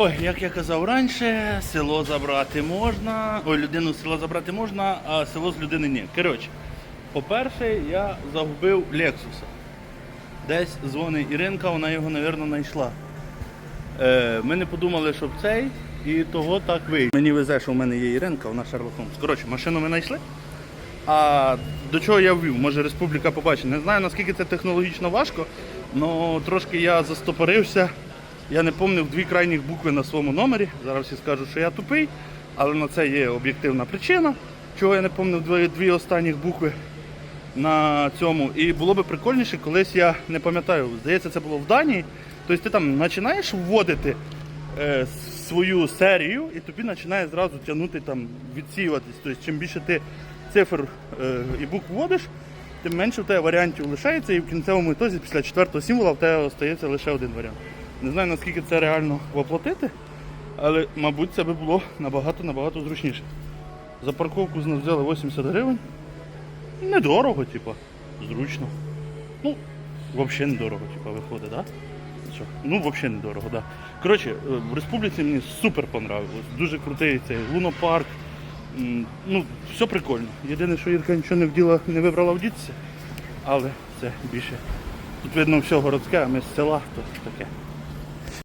Ой, як я казав раніше, село забрати можна. Ой, людину з села забрати можна, а село з людини ні. Коротше, по-перше, я загубив Лексуса. Десь дзвонить Іринка, вона його, мабуть, знайшла. Е, ми не подумали, щоб цей, і того так вийде. Мені везе, що в мене є Іринка, вона Шерлок Холмс. Коротше, машину ми знайшли. А до чого я ввів? Може республіка побачить. Не знаю наскільки це технологічно важко, але трошки я застопорився. Я не пам'ятав дві крайніх букви на своєму номері. Зараз всі скажуть, що я тупий, але на це є об'єктивна причина, чого я не пам'ятав дві, дві останніх букви на цьому. І було би прикольніше, колись я не пам'ятаю, здається, це було в Данії. Тобто ти там починаєш вводити е, свою серію, і тобі починає зразу тягнути там, відсіюватись. Тобто, чим більше ти цифр е, і букв вводиш, тим менше в тебе варіантів лишається, і в кінцевому ітозі після четвертого символа в тебе остається лише один варіант. Не знаю наскільки це реально воплотити, але мабуть це би було набагато-набагато зручніше. За парковку з нас взяли 80 гривень. Недорого, типа, зручно. Ну, взагалі недорого, типа, виходить, так? Да? Ну, взагалі недорого. Да. Коротше, е, в республіці мені супер понравилось. Дуже крутий цей лунопарк. Ну, все прикольно. Єдине, що Ірка нічого не вділа, не вибрала вдітися, але це більше. Тут видно все городське, а ми з села, то таке.